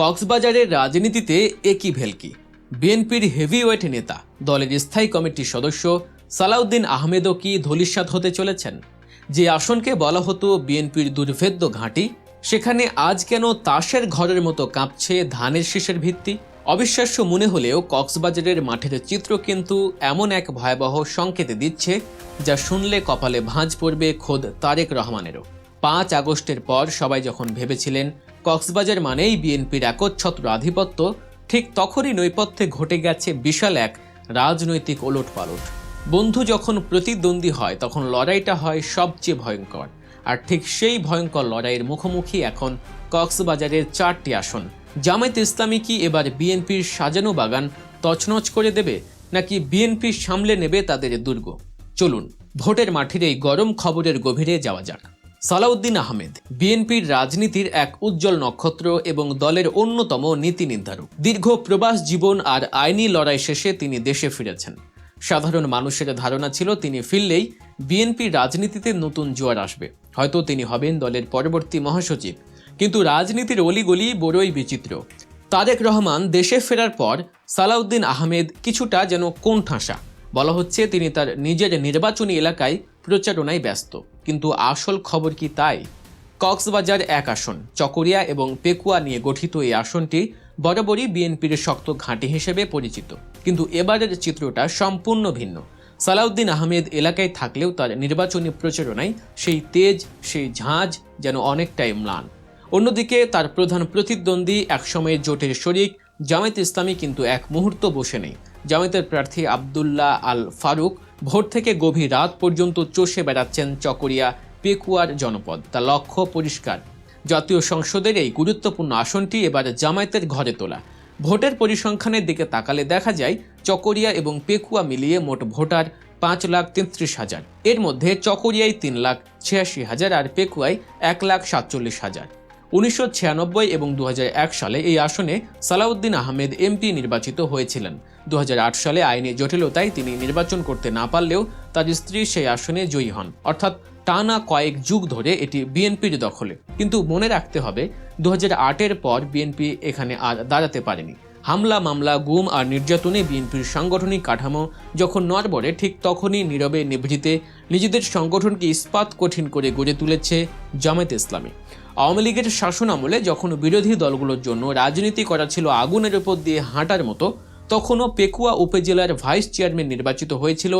কক্সবাজারের রাজনীতিতে একই ভেলকি। বিএনপির হেভিওয়েট নেতা, দলের স্থায়ী কমিটির সদস্য সালাউদ্দিন আহমেদও কি ধলিস্বাদ হতে চলেছেন? যে আসনকে বলা হতো বিএনপির দুর্ভেদ্য ঘাঁটি, সেখানে আজ কেন তাসের ঘরের মতো কাঁপছে ধানের শীষের ভিত্তি? অবিশ্বাস্য মনে হলেও কক্সবাজারের মাঠের চিত্র কিন্তু এমন এক ভয়াবহ সংকেতে দিচ্ছে, যা শুনলে কপালে ভাঁজ পড়বে খোদ তারেক রহমানেরও। পাঁচ আগস্টের পর সবাই যখন ভেবেছিলেন কক্সবাজার মানেই বিএনপির একচ্ছত্র আধিপত্য। ঠিক তখনই নৈপথ্যে ঘটে গেছে বিশাল এক রাজনৈতিক ওলটপালট। বন্ধু যখন প্রতিদ্বন্দ্বী হয়, তখন লড়াইটা হয় সবচেয়ে ভয়ঙ্কর। আর ঠিক সেই ভয়ঙ্কর লড়াইয়ের মুখোমুখি এখন কক্সবাজারের চারটি আসন। জামায়াত ইসলামী কি এবার বিএনপির সাজানো বাগান তছনছ করে দেবে, নাকি বিএনপি সামলে নেবে তাদের দুর্গ? চলুন, ভোটের মাঠের এই গরম খবরের গভীরে যাওয়া যাক। সালাউদ্দিন আহমেদ, বিএনপির রাজনীতির এক উজ্জ্বল নক্ষত্র এবং দলের অন্যতম নীতি নির্ধারক। দীর্ঘ প্রবাস জীবন আর আইনি লড়াই শেষে তিনি দেশে ফিরেছেন। সাধারণ মানুষের ধারণা ছিল তিনি ফিরলেই বিএনপি রাজনীতিতে নতুন জোয়ার আসবে। হয়তো তিনি হবেন দলের পরবর্তী মহাসচিব। কিন্তু রাজনীতির অলিগলি বড়ই বিচিত্র। তারেক রহমান দেশে ফেরার পর সালাউদ্দিন আহমেদ কিছুটা যেন কোন ঠাসা বলা হচ্ছে তিনি তার নিজের নির্বাচনী এলাকায় প্রচারণায় ব্যস্ত। কিন্তু আসল খবর কি তাই? কক্সবাজার এক আসন, চকরিয়া এবং পেকুয়া নিয়ে গঠিত এই আসনটি বরাবরই বিএনপির শক্ত ঘাঁটি হিসেবে পরিচিত। কিন্তু এবারের চিত্রটা সম্পূর্ণ ভিন্ন। সালাউদ্দিন আহমেদ এলাকায় থাকলেও তার নির্বাচনী প্রচারণায় সেই তেজ, সেই ঝাঁজ যেন অনেকটাই ম্লান। অন্যদিকে তার প্রধান প্রতিদ্বন্দ্বী একসময়ের জোটের শরিক জামায়াত ইসলামী কিন্তু এক মুহূর্ত বসে নেই। জামায়াতের প্রার্থী আবদুল্লাহ আল ফারুক ভোট থেকে গভীর রাত পর্যন্ত চষে বেড়াচ্ছেন চকরিয়া পেকুয়ার জনপদ। তা লক্ষ্য পরিষ্কার। জাতীয় সংসদের এই গুরুত্বপূর্ণ আসনটি এবার জামায়াতের ঘরে তোলা। ভোটের পরিসংখ্যানের দিকে তাকালে দেখা যায়, চকরিয়া এবং পেকুয়া মিলিয়ে মোট ভোটার পাঁচ লাখ তেত্রিশ হাজার। এর মধ্যে চকরিয়ায় তিন লাখ ছিয়াশি হাজার আর পেকুয়ায় এক লাখ সাতচল্লিশ হাজার। উনিশশো ছিয়ানব্বই এবং দু হাজার এক সালে এই আসনে সালাউদ্দিন আহমেদ এমপি নির্বাচিত হয়েছিলেন। দু হাজার আট সালে আইনি জটিলতায় তিনি নির্বাচন করতে না পারলেও তার স্ত্রী সেই আসনে জয়ী হন। অর্থাৎ টানা কয়েক যুগ ধরে এটি বিএনপির দখলে। কিন্তু মনে রাখতে হবে দু এর পর বিএনপি এখানে আর দাঁড়াতে পারেনি। হামলা, মামলা, গুম আর নির্যাতনে বিএনপির সাংগঠনিক কাঠামো যখন নড়বড়ে, ঠিক তখনই নীরবে নিভৃতে নিজেদের সংগঠনকে ইস্পাত কঠিন করে গড়ে তুলেছে জামায়াত ইসলামী। আওয়ামী লীগের শাসন আমলে যখন বিরোধী দলগুলোর জন্য রাজনীতি করা ছিল আগুনের উপর দিয়ে হাঁটার মতো, তখনও পেকুয়া উপজেলার ভাইস চেয়ারম্যান নির্বাচিত হয়েছিল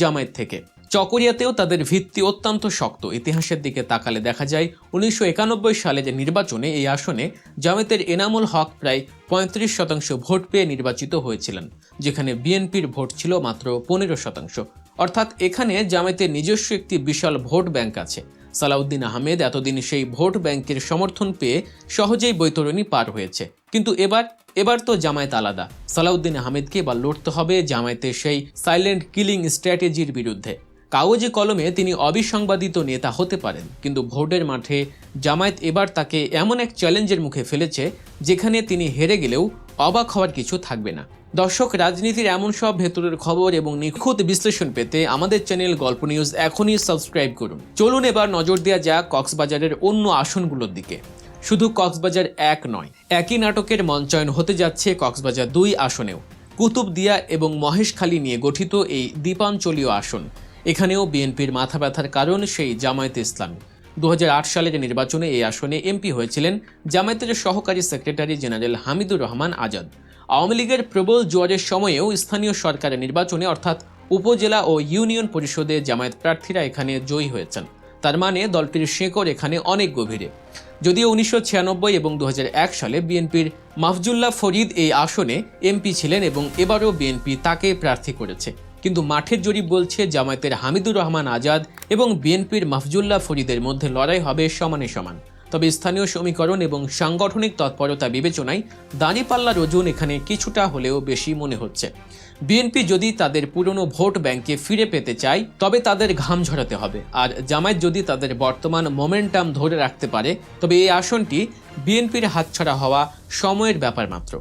জামায়াত থেকে। চকরিয়াতেও তাদের ভিত্তি অত্যন্ত শক্ত। ইতিহাসের দিকে তাকালে দেখা যায়, উনিশশো একানব্বই সালে যে নির্বাচনে এই আসনে জামায়াতের এনামুল হক প্রায় পঁয়ত্রিশ শতাংশ ভোট পেয়ে নির্বাচিত হয়েছিলেন, যেখানে বিএনপির ভোট ছিল মাত্র পনেরো শতাংশ। অর্থাৎ এখানে জামায়াতের নিজস্ব একটি বিশাল ভোট ব্যাংক আছে। সালাউদ্দিন আহমেদ এতদিন সেই ভোট ব্যাংকের সমর্থন পেয়ে সহজেই বৈতরণী পার হয়েছে। কিন্তু এবার এবার তো জামায়াত আলাদা। সালাউদ্দিন আহমেদকে এবার লড়তে হবে জামায়াতের সেই সাইলেন্ট কিলিং স্ট্র্যাটেজির বিরুদ্ধে। কাগজে কলমে তিনি অবিসংবাদিত নেতা হতে পারেন, কিন্তু ভোটের মাঠে জামায়াত এবার তাকে এমন এক চ্যালেঞ্জের মুখে ফেলেছে, যেখানে তিনি হেরে গেলেও অবাক হওয়ার কিছু থাকবে না। দর্শক, রাজনীতির এমন সব ভেতরের খবর এবং নিখুঁত বিশ্লেষণ পেতে আমাদের চ্যানেল গল্প নিউজ এখনই সাবস্ক্রাইব করুন। চলুন এবার নজর দেওয়া যাক কক্সবাজারের অন্য আসনগুলোর দিকে। শুধু কক্সবাজার এক নয়, একই নাটকের মঞ্চায়ন হতে যাচ্ছে কক্সবাজার দুই আসনেও। কুতুবদিয়া এবং মহেশখালী নিয়ে গঠিত এই দ্বীপাঞ্চলীয় আসন। এখানেও বিএনপির মাথা ব্যথার কারণ সেই জামায়াত ইসলামী। দু হাজার আট সালের নির্বাচনে এই আসনে এমপি হয়েছিলেন জামায়াতের সহকারী সেক্রেটারি জেনারেল হামিদুর রহমান আজাদ। আওয়ামী লীগের প্রবল জোয়ারের সময়েও স্থানীয় সরকারের নির্বাচনে, অর্থাৎ উপজেলা ও ইউনিয়ন পরিষদে জামায়াত প্রার্থীরা এখানে জয়ী হয়েছেন। তার মানে দলটির শেকড় এখানে অনেক গভীরে। যদিও উনিশশো ছিয়ানব্বই এবং দু হাজার এক সালে বিএনপির মাফজুল্লাহ ফরিদ এই আসনে এমপি ছিলেন এবং এবারও বিএনপি তাকে প্রার্থী করেছে। কিন্তু মাঠের জরিপ বলছে জামায়াতের হামিদুর রহমান আজাদ এবং বিএনপির মাফজুল্লাহ ফরিদের মধ্যে লড়াই হবে সমানে সমান। তবে স্থানীয় সমীকরণ এবং সাংগঠনিক তৎপরতা বিবেচনায় দাঁড়িপাল্লার ওজন এখানে কিছুটা হলেও বেশি মনে হচ্ছে। বিএনপি যদি তাদের পুরনো ভোট ব্যাংকে ফিরে পেতে চায়, তবে তাদের ঘাম ঝরাতে হবে। আর জামায়াত যদি তাদের বর্তমান মোমেন্টাম ধরে রাখতে পারে, তবে এই আসনটি বিএনপির হাতছাড়া হওয়া সময়ের ব্যাপার মাত্র।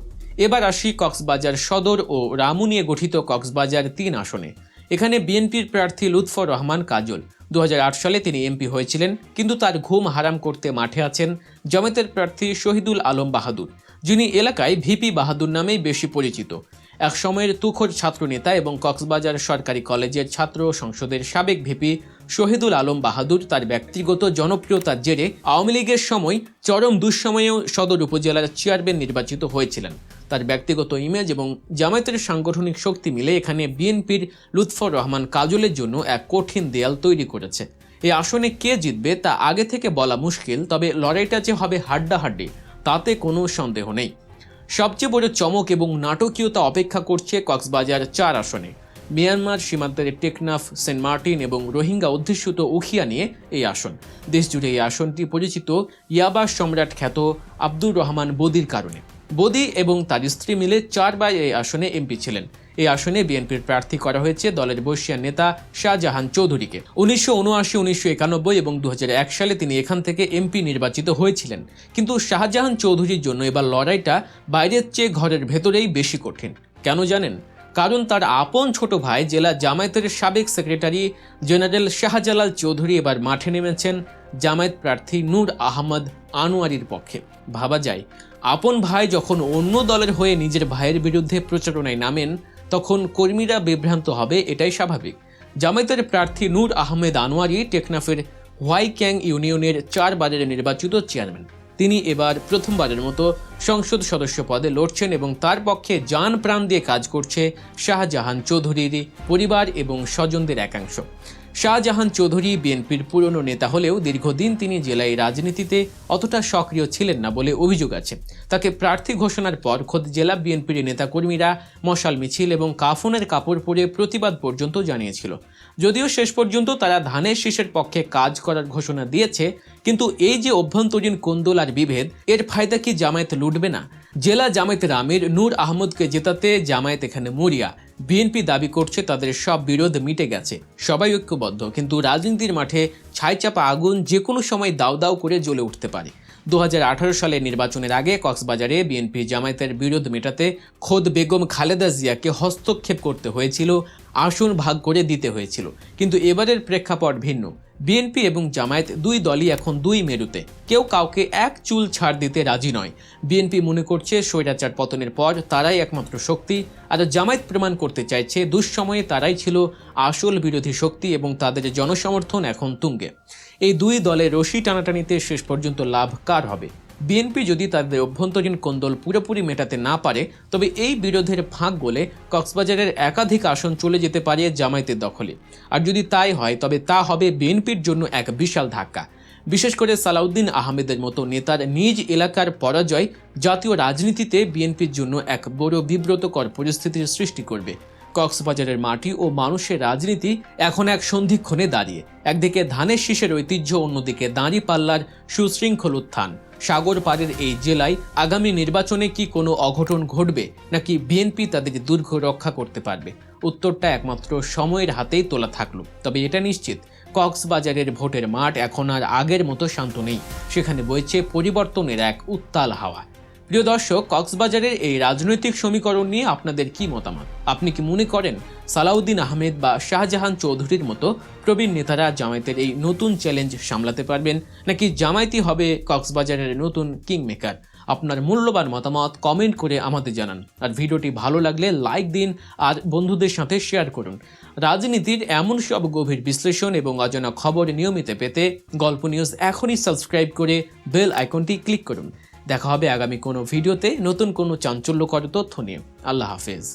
এবার আসি কক্সবাজার সদর ও রামু নিয়ে গঠিত কক্সবাজার তিন আসনে। এখানে বিএনপির প্রার্থী লুৎফর রহমান কাজল। দু হাজার আট সালে তিনি এমপি হয়েছিলেন, কিন্তু তার ঘুম হারাম করতে মাঠে আছেন জমেতের প্রার্থী শহীদুল আলম বাহাদুর, যিনি এলাকায় ভিপি বাহাদুর নামেই বেশি পরিচিত। এক সময়ের তুখোর ছাত্রনেতা এবং কক্সবাজার সরকারি কলেজের ছাত্র সংসদের সাবেক ভিপি শহীদুল আলম বাহাদুর তার ব্যক্তিগত জনপ্রিয়তার জেরে আওয়ামী লীগের সময় চরম দুঃসময়েও সদর উপজেলার চেয়ারম্যান নির্বাচিত হয়েছিলেন। তার ব্যক্তিগত ইমেজ এবং জামায়াতের সাংগঠনিক শক্তি মিলে এখানে বিএনপির লুৎফর রহমান কাজলের জন্য এক কঠিন দেয়াল তৈরি করেছে। এই আসনে কে জিতবে তা আগে থেকে বলা মুশকিল, তবে লড়াইটা যে হবে হাড্ডাহাড্ডি, তাতে কোনো সন্দেহ নেই। সবচেয়ে বড় চমক এবং নাটকীয়তা অপেক্ষা করছে কক্সবাজার চার আসনে। মিয়ানমার সীমান্তের টেকনাফ, সেন্ট মার্টিন এবং রোহিঙ্গা অধ্যুষিত উখিয়া নিয়ে এই আসন। দেশজুড়ে এই আসনটি পরিচিত ইয়াবা সম্রাট খ্যাত আব্দুর রহমান বদির কারণে। বদি এবং তার স্ত্রী মিলে চারবার এই আসনে এমপি ছিলেন। এই আসনে বিএনপির প্রার্থী করা হয়েছে দলের বর্ষিয়ান নেতা শাহজাহান চৌধুরীকে। উনিশশো উনআশি, উনিশশো একানব্বই এবং দু হাজার এক সালে তিনি এখান থেকে এমপি নির্বাচিত হয়েছিলেন। কিন্তু শাহজাহান চৌধুরীর জন্য এবার লড়াইটা বাইরের চেয়ে ঘরের ভেতরেই বেশি কঠিন। কেন জানেন? কারণ তার আপন ছোট ভাই জেলা জামায়াতের সাবেক সেক্রেটারি জেনারেল শাহজালাল চৌধুরী এবার মাঠে নেমেছেন জামায়াত প্রার্থী নূর আহমদ আনোয়ারির পক্ষে। ভাবা যায়, আপন ভাই যখন অন্য দলের হয়ে নিজের ভাইয়ের বিরুদ্ধে প্রচারণায় নামেন, তখন কর্মীরা বিভ্রান্ত হবে, এটাই স্বাভাবিক। জামায়াতের প্রার্থী নূর আহমেদ আনোয়ারি টেকনাফের হোয়াইক্যাং ইউনিয়নের চারবারের নির্বাচিত চেয়ারম্যান। তিনি এবার প্রথমবারের মতো সংসদ সদস্য পদে লড়ছেন এবং তার পক্ষে যান প্রাণ দিয়ে কাজ করছে শাহজাহান চৌধুরীর পরিবার এবং স্বজনদের একাংশ। শাহজাহান চৌধুরী বিএনপির পুরনো নেতা হলেও দীর্ঘদিন তিনি জেলায় রাজনীতিতে অতটা সক্রিয় ছিলেন না বলে অভিযোগ আছে। তাকে প্রার্থী ঘোষণার পর খোদ জেলা বিএনপির নেতাকর্মীরা মশাল মিছিল এবং কাফনের কাপড় পরে প্রতিবাদ পর্যন্ত জানিয়েছিল। যদিও শেষ পর্যন্ত তারা ধানের শীষের পক্ষে কাজ করার ঘোষণা দিয়েছে, কিন্তু এই যে অভ্যন্তরীণ কোন্দল আর বিভেদ, এর ফায়দা কি জামায়াত লুটবে না? জেলা জামায়াতের আমির নূর আহমদকে জেতাতে জামায়াত এখানে মরিয়া। বিএনপি দাবি করছে তাদের সব বিরোধ মিটে গেছে। সবাই ঐক্যবদ্ধ, কিন্তু রাজনীতির মাঠে ছাইচাপা আগুন যে কোনো সময় দাউ দাউ করে জ্বলে উঠতে পারে। দু হাজার আঠারো সালের নির্বাচনের আগে কক্সবাজারে বিএনপি জামায়াতের বিরোধ মেটাতে খোদ বেগম খালেদা জিয়াকে হস্তক্ষেপ করতে হয়েছিল আসন ভাগ করে দিতে হয়েছিল। কিন্তু এবারের প্রেক্ষাপট ভিন্ন। বিএনপি এবং জামায়াত দুই দলই এখন দুই মেরুতে। কেউ কাউকে এক চুল ছাড় দিতে রাজি নয়। বিএনপি মনে করছে স্বৈরাচার পতনের পর তারাই একমাত্র শক্তি। আর জামায়াত প্রমাণ করতে চাইছে, দুঃসময়ে তারাই ছিল আসল বিরোধী শক্তি এবং তাদের জনসমর্থন এখন তুঙ্গে। এই দুই দলের রশি টানাটানিতে শেষ পর্যন্ত লাভ কার হবে? বিএনপি যদি তাদের অভ্যন্তরীণ কোন্দল পুরোপুরি মেটাতে না পারে, তবে এই বিরোধের ফাঁক গলে কক্সবাজারের একাধিক আসন চলে যেতে পারে জামায়াতের দখলে। আর যদি তাই হয়, তবে তা হবে বিএনপির জন্য এক বিশাল ধাক্কা। বিশেষ করে সালাউদ্দিন আহমেদের মতো নেতার নিজ এলাকার পরাজয় জাতীয় রাজনীতিতে বিএনপির জন্য এক বড় বিব্রতকর পরিস্থিতির সৃষ্টি করবে। কক্সবাজারের মাটি ও মানুষের রাজনীতি এখন এক সন্ধিক্ষণে দাঁড়িয়ে। একদিকে ধানের শীষের ঐতিহ্য, অন্যদিকে দাঁড়ি পাল্লার সুশৃঙ্খল উত্থান। সাগর পাড়ের এই জেলায় আগামী নির্বাচনে কি কোনো অঘটন ঘটবে, নাকি বিএনপি তাদের দুর্গ রক্ষা করতে পারবে? উত্তরটা একমাত্র সময়ের হাতেই তোলা থাকল। তবে এটা নিশ্চিত, কক্সবাজারের ভোটের মাঠ এখন আর আগের মতো শান্ত নেই। সেখানে বইছে পরিবর্তনের এক উত্তাল হাওয়া। প্রিয় দর্শক, কক্সবাজারের এই রাজনৈতিক সমীকরণ নিয়ে আপনাদের কি মতামত? আপনি কি মনে করেন সালাউদ্দিন আহমেদ বা শাহজাহান চৌধুরীর মতো প্রবীণ নেতারা জামায়াতের এই নতুন চ্যালেঞ্জ সামলাতে পারবেন, নাকি জামায়াতই হবে কক্সবাজারের নতুন কিং মেকার আপনার মূল্যবান মতামত কমেন্ট করে আমাদের জানান। আর ভিডিওটি ভালো লাগলে লাইক দিন, আর বন্ধুদের সাথে শেয়ার করুন। রাজনীতির এমন সব গভীর বিশ্লেষণ এবং অজানা খবর নিয়মিত পেতে গল্প নিউজ এখনই সাবস্ক্রাইব করে বেল আইকনটি ক্লিক করুন। দেখা হবে আগামী কোনো ভিডিওতে। নতুন কোনো চাঞ্চল্যকর তথ্য নিয়ে। আল্লাহ হাফেজ।